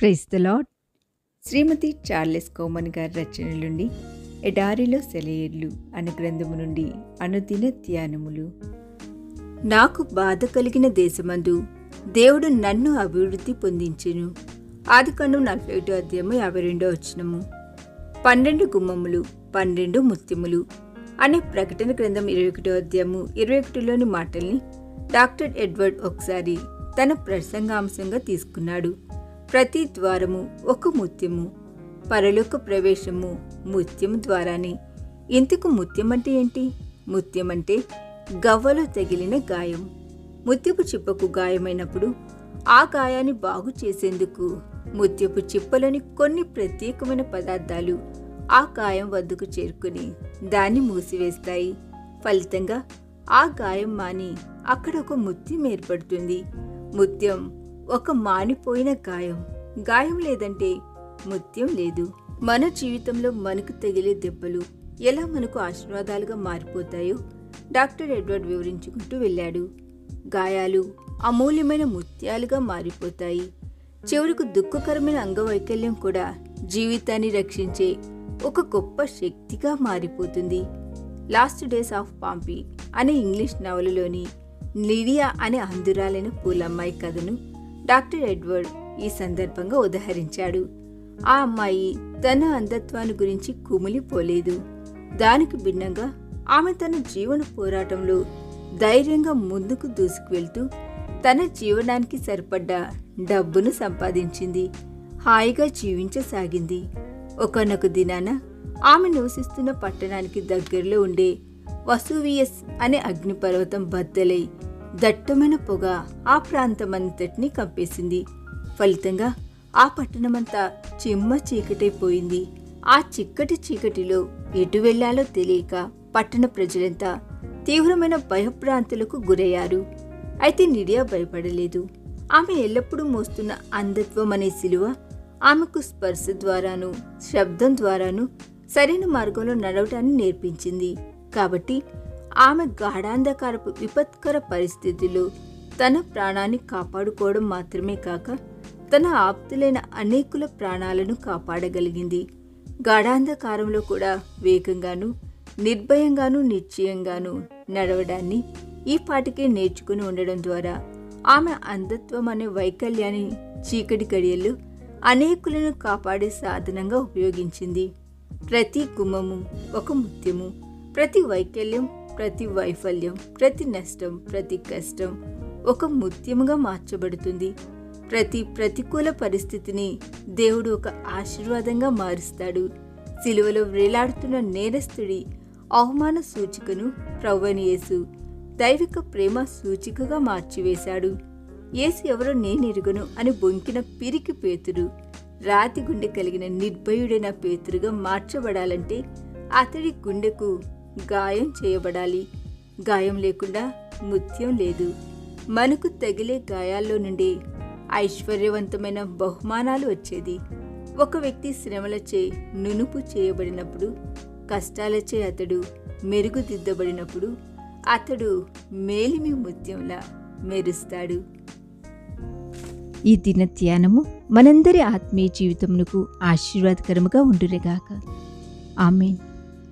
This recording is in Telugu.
Praise the Lord Shrimati Charles Cowman గారి రచన నుండి ఎడారిలో సెలయేర్లు అనే గ్రంథము నుండి అనుదిన ధ్యానములు. నాకు బాధ కలిగిన దేశమందు దేవుడు నన్ను అభివృద్ధి పొందించెను. ఆదికాండం నలభై ఒకటో అధ్యాయము యాభై రెండో వచ్చినము పన్నెండు గుమ్మములు పన్నెండు ముత్యములు అనే ప్రకటన గ్రంథం ఇరవై ఒకటో అధ్యాయము ఇరవై ఒకటిలోని మాటల్ని డాక్టర్ ఎడ్వర్డ్ ఒకసారి తన ప్రసంగాంశంగా తీసుకున్నాడు. ప్రతి ద్వారము ఒక ముత్యము పరలోక ప్రవేశము ముత్యము ద్వారానే. ఇంతకు ముత్యం అంటే ఏంటి? ముత్యం అంటే గవ్వలో తగిలిన గాయం. ముత్యపు చిప్పకు గాయమైనప్పుడు ఆ గాయాన్ని బాగు చేసేందుకు ముత్యపు చిప్పలోని కొన్ని ప్రత్యేకమైన పదార్థాలు ఆ గాయం వద్దకు చేరుకుని దాన్ని మూసివేస్తాయి. ఫలితంగా ఆ గాయం మాని అక్కడ ఒక ముత్యం ఏర్పడుతుంది. ముత్యం ఒక మానిపోయిన గాయం. గాయం లేదంటే ముత్యం లేదు. మన జీవితంలో మనకు తగిలే దెబ్బలు ఎలా మనకు ఆశీర్వాదాలుగా మారిపోతాయో డాక్టర్ ఎడ్వర్డ్ వివరించుకుంటూ వెళ్ళాడు. గాయాలు అమూల్యమైన ముత్యాలుగా మారిపోతాయి. చివరకు దుఃఖకరమైన అంగవైకల్యం కూడా జీవితాన్ని రక్షించే ఒక గొప్ప శక్తిగా మారిపోతుంది. లాస్ట్ డేస్ ఆఫ్ పాంపీ అనే ఇంగ్లీష్ నవలలోని లిడియా అనే అందురాలైన పూలమ్మాయి కథను డాక్టర్ ఎడ్వర్డ్ ఈ సందర్భంగా ఉదహరించాడు. ఆ అమ్మాయి తన అంధత్వాన్ని గురించి కుమిలిపోలేదు. దానికి భిన్నంగా ఆమె తన జీవన పోరాటంలో ధైర్యంగా ముందుకు దూసుకువెళ్తూ తన జీవనానికి సరిపడ్డ డబ్బును సంపాదించింది. హాయిగా జీవించసాగింది. ఒకనొక దినాన ఆమె నివసిస్తున్న పట్టణానికి దగ్గరలో ఉండే వసూవియస్ అనే అగ్నిపర్వతం బద్దలై దట్టమైన పొగ ఆ ప్రాంతమంతటిని కప్పేసింది ఫలితంగా ఆ పట్టణమంతా చిమ్మ చీకటైపోయింది. ఆ చిక్కటి చీకటిలో ఎటు వెళ్ళాలో తెలియక పట్టణ ప్రజలంతా తీవ్రమైన భయభ్రాంతులకు గురయ్యారు. అయితే నిడియా భయపడలేదు. ఆమె ఎల్లప్పుడూ మోస్తున్న అంధత్వం అనే సిలువ ఆమెకు స్పర్శ ద్వారాను శబ్దం ద్వారాను సరైన మార్గంలో నడవటాన్ని నేర్పించింది. కాబట్టి ఆమె గాఢాంధకారపు విపత్కర పరిస్థితులు తన ప్రాణాన్ని కాపాడుకోవడం మాత్రమే కాక తన ఆప్తులైన అనేకుల ప్రాణాలను కాపాడగలిగింది. గాఢాంధకారంలో కూడా వేగంగాను నిర్భయంగాను నిశ్చయంగాను నడవడాన్ని ఈ పాటికే నేర్చుకుని ఉండడం ద్వారా ఆమె అంధత్వం అనే వైకల్యాన్ని చీకటి గడియల్లో అనేకులను కాపాడే సాధనంగా ఉపయోగించింది. ప్రతి గుమ్మము ఒక ముత్యము ప్రతి వైకల్యం ప్రతి వైఫల్యం ప్రతి నష్టం ప్రతి కష్టం ఒక ముత్యముగా మార్చబడుతుంది. ప్రతి ప్రతికూల పరిస్థితిని దేవుడు ఒక ఆశీర్వాదంగా మారుస్తాడు. సిలువలో వేలాడుతున్న నేరస్తుడి అవమాన సూచికను ప్రవ్వనియేసు దైవిక ప్రేమ సూచికగా మార్చివేశాడు. ఏసు ఎవరో నేనెరుగను అని బొంకిన పిరికి పేతుడు రాతి గుండె కలిగిన నిర్భయుడైన పేతురుగా మార్చబడాలంటే అతడి గుండెకు గాయం చేయబడాలి. గాయం లేకుండా ముత్యం లేదు. మనకు తగిలే గాయాల్లో నుండి ఐశ్వర్యవంతమైన బహుమానాలు వచ్చేది. ఒక వ్యక్తి శ్రమలచే నునుపు చేయబడినప్పుడు కష్టాలచే అతడు మెరుగుదిద్దబడినప్పుడు అతడు మేలిమి ముత్యంలా మెరుస్తాడు. ఈ దిన ధ్యానము మనందరి ఆత్మీయ జీవితమునకు ఆశీర్వాదకరముగా ఉండురేగాక ఆమెన్.